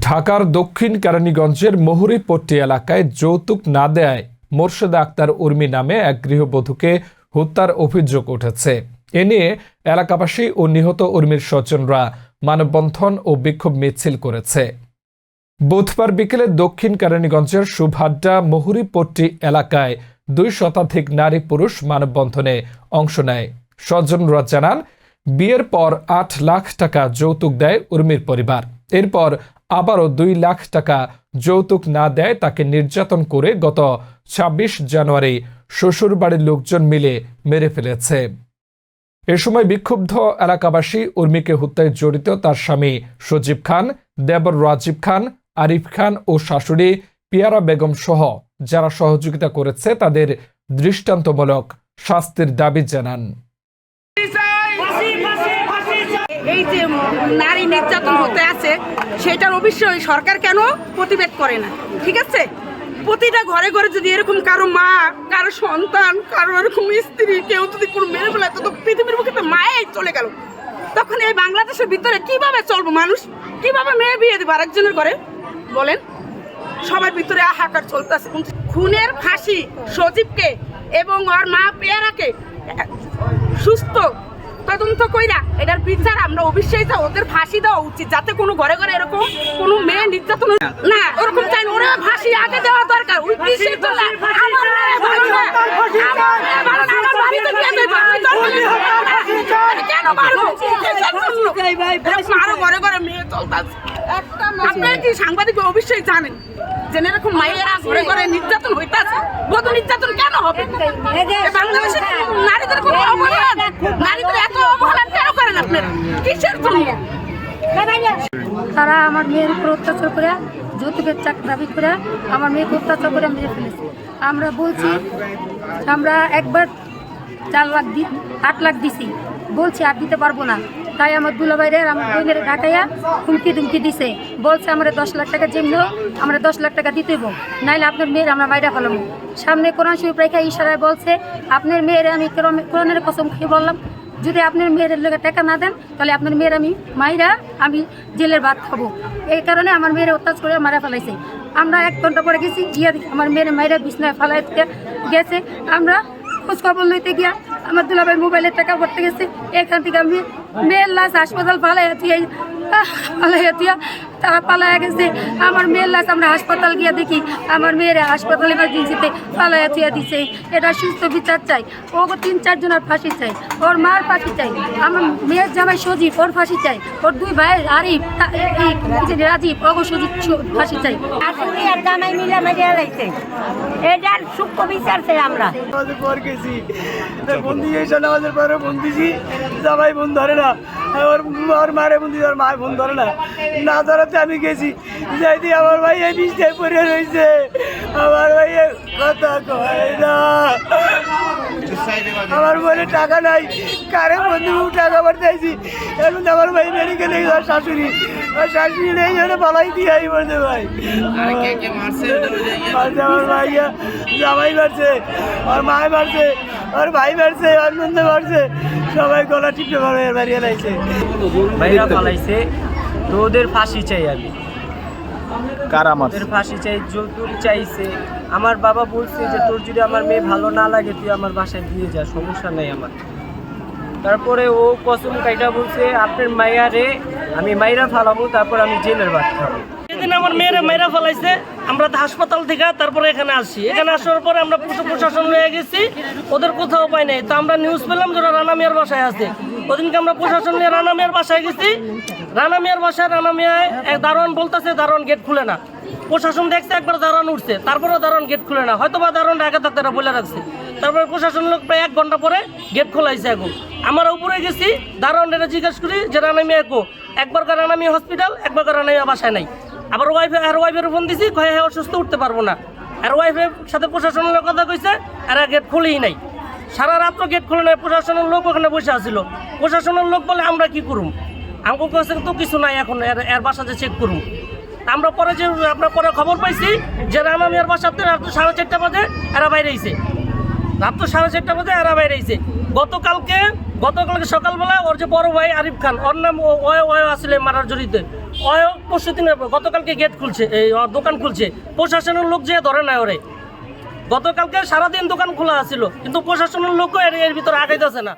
ঢাকার দক্ষিণ কেরানীগঞ্জের মহুরীপট্টি এলাকায় যৌতুক না দেয় মোর্শেদা আক্তার উর্মি নামে এক গৃহবধূকে হত্যার অভিযোগ উঠেছে। এ নিয়ে এলাকাবাসী ও নিহত উর্মির স্বজনরা মানববন্ধন ও বিক্ষোভ মিছিল করেছে। বুধবার বিকেলে দক্ষিণ কেরানীগঞ্জের সুভাড্ডা মহুরীপট্টি এলাকায় দুই শতাধিক নারী পুরুষ মানববন্ধনে অংশ নেয়। স্বজনরা জানান, বিয়ের পর আট লাখ টাকা যৌতুক দেয় উর্মির পরিবার। এরপর আবারও দুই লাখ টাকা যৌতুক না দেয় তাকে নির্যাতন করে গত ছাব্বিশ জানুয়ারি শ্বশুরবাড়ির লোকজন মিলে মেরে ফেলেছে। এ সময় বিক্ষুব্ধ এলাকাবাসী উর্মিকে হত্যায় জড়িত তার স্বামী সজীব খান, দেবর রাজীব খান, আরিফ খান ও শাশুড়ি পিয়ারা বেগম সহ যারা সহযোগিতা করেছে তাদের দৃষ্টান্তমূলক শাস্তির দাবি জানান। এই যে নারী নির্যাতন হতে আছে, সেটার অবশ্যই সরকার কেন প্রতিবাদ করে না? ঠিক আছে? প্রতিটা ঘরে ঘরে যদি এরকম কারও মা, কারও সন্তান, কারও এরকম স্ত্রী, কেউ যদি কোনো মেরে ফেলে, তো পৃথিবীর মুখে তো মায়াই চলে গেল। তখন এই বাংলাদেশের ভিতরে কীভাবে চলবো মানুষ? কীভাবে মেয়ে বিয়ে দেবো আরেকজনের ঘরে? বলেন। সবার ভিতরে হাহাকার চলতেছে। খুনের ফাঁসি সজীবকে এবং ওর মা পেয়ারাকে সুস্থ, তদন্ত কইরা এটার বিচার আমরা অবশ্যই চাই ওদের ফাঁসি দেওয়া উচিত যাতে কোনো ঘরে ঘরে এরকম কোনো মেয়ে নির্যাতন না ওরকম চাই ওরা ফাঁসি আগে দেওয়া দরকার চলতেছে আপনারা কি সাংবাদিক অবশ্যই জানেন? যে এরকম মায়েরা ঘরে ঘরে নির্যাতন হইতাছে বধূ নির্যাতন কেন হবে? এ বাংলাদেশে নারীদের কোনো অবহেলা নারীদের এত অবহেলা তারা আমার মেয়ের উপর অত্যাচার করে, যৌতুকের চাক দাবি করে, আমার মেয়েকে অত্যাচার করে মেরে ফেলেছে। আমরা বলছি, আমরা একবার চার লাখ দি, আট লাখ দিছি। বলছি, আর দিতে পারব না। তাই আমার দুলাভাইরে আমার বোনের ঢাকাইয়া হুমকি ধুমকি দিছে। বলছে, আমরা দশ লাখ টাকা যেমনি আমরা দশ লাখ টাকা দিতেইব নাইলে আপনার মেয়ের আমরা বাইরে ফেলাম। সামনে কোরআন শরীফ রেখা ইশারায় বলছে, আপনার মেয়ের আমি কোরআন- কোরআনের কসম খেয়ে বললাম যদি আপনার মেয়ের লোকে টাকা না দেন, তাহলে আপনার মেয়ের আমি মাইরা আমি জেলের ভাত খাব। এই কারণে আমার মেয়ের অত্যাচার করে মারা ফেলাইছে। আমরা এক ঘণ্টা পরে গেছি, গিয়ে আমার মেয়ের মাইরা বিছনায় ফেলাই গেছে। আমরা খোঁজখবর লইতে গিয়া আমার দুলাভাই মোবাইলের টাকা ভরতে গেছে। এখান থেকে আমি মেয়ের লাশ হাসপাতাল ফালাইয়া দিয়া তারা পালাইয়া গেছে। আমার মেয়ের লাশ আমরা হাসপাতাল গিয়ে দেখি। আমার মেয়ের হাসপাতাল এমার্জেন্সিতে পালাইয়া থুয়া দিছে। এটা সুস্থ বিচার চাই। ও তিন চারজনের ফাঁসি চাই। ওর মার ফাঁসি চাই। আমার মেয়ের জামাই সজীব ওর ফাঁসি চাই। ওর দুই ভাই আরিফ রাজীব ওগো সজীব ফাঁসি চাই। আর জামাই মিলে মারিয়া লাইছে এটার সূক্ষ্ম বিচার চাই আমরা। আমাদের পর গেছি বন্দি এসে আমাদের পরে বন্দিছি। জামাই বোন ধরে না। ওর ওর মারে বন্দি ওর মায় বোন ধরে না। না ধরাতে আমি গেছি। যাইতে আমার ভাই এই বিষটায় পড়ে রয়েছে। আমার ভাই কথা কয় না। আমার বলে টাকা নাই। কারে বন্ধু টাকা পাঠাইছি এখন তো আমার ভাই মেডিকেলে আর শাশুড়ি। আর শাশুড়ি নেই জন্য পালাই দিয়ে আই বলতে ভাই। মারছে আমার ভাইয়া। জামাই মারছে। আর মায় মারছে। আর ভাই মারছে আর নন্দে মারছে। সবাই গলা টিপে মারে বাড়িয়ে লাইছে বাইরা পালাইছে। তো ওদের ফাঁসি চাই আমি। কারা মারছে? ওদের ফাঁসি চাই যৌতুক চাইছে। আমার বাবা বলছে যে তোর যদি আমার মেয়ে ভালো না লাগে তুই আমার বাসায় দিয়ে যা সমস্যা নেই আমার। তারপরে ও কসম কাইটা বলছে আপনার মাইয়ারে আমি মাইরা ফালাবো তারপর আমি জেলের ভাত খাব। সেদিন আমার মেয়েরা মাইরা ফেলাইছে আমরা হাসপাতাল থেকে তারপরে এখানে আসছি এখানে আসার পরে আমরা প্রশাসন হয়ে গেছি, ওদের কোথাও পাই নাই। তো আমরা নিউজ পেলাম যে রানা মিয়ার বাসায় আছে। ওদিনকে আমরা প্রশাসন নিয়ে রানা মিয়ার বাসায় গেছি। রানা মিয়ার বাসায়, রানা মিয়ায় দারোয়ান বলতেছে, দারোয়ান গেট খুলে না। প্রশাসন দেখছে, একবার দারোয়ান উঠছে। তারপরেও দারোয়ান গেট খুলে না। হয়তো বা দারোয়ান আগে থাকতে বলে রাখছে। তারপরে প্রশাসন লোক প্রায় এক ঘণ্টা পরে গেট খোলাইছে এখন। আমরা উপরে গেছি দারোয়ান এটা জিজ্ঞেস করি যে, রানা মিয়া একো একবার রানা মিয়া হসপিটাল একবার রানা মিয়া বাসায় নাই। আবার ওয়াইফে আর ওয়াইফের ফোন দিছি, কয়ে হ্যাঁ অসুস্থ, উঠতে পারব না। আর ওয়াইফের সাথে প্রশাসনের কথা কইছে, আর গেট খুলেই নাই। সারা রাত তো গেট খুলে নাই, প্রশাসনের লোক ওখানে বসে আছিল। প্রশাসনের লোক বলে, আমরা কি করুম? আমাকে কাছে তো কিছু নাই এখন, এর এর বাসাতে চেক করুম। আমরা পরে যে, আমরা পরে খবর পাইছি যে রানা মিয়ার বাসাতে রাত সাড়ে চারটা বাজে এরা বাইরে আইছে। রাত তো সাড়ে চারটা বাজে এরা বাইরে আইছে। গতকালকে গতকালকে সকালবেলা ওর যে বড় ভাই আরিফ খান, ওর নাম অয় অয় আসলে মারার জড়িতে। অয় পরশু দিনের গতকালকে গেট খুলছে, এই দোকান খুলছে। প্রশাসনের লোক যে ধরে না ওরে। গতকালকে সারাদিন দোকান খোলা আছিল, কিন্তু প্রশাসনের লোকও এর ভিতরে আগাইতেছে না।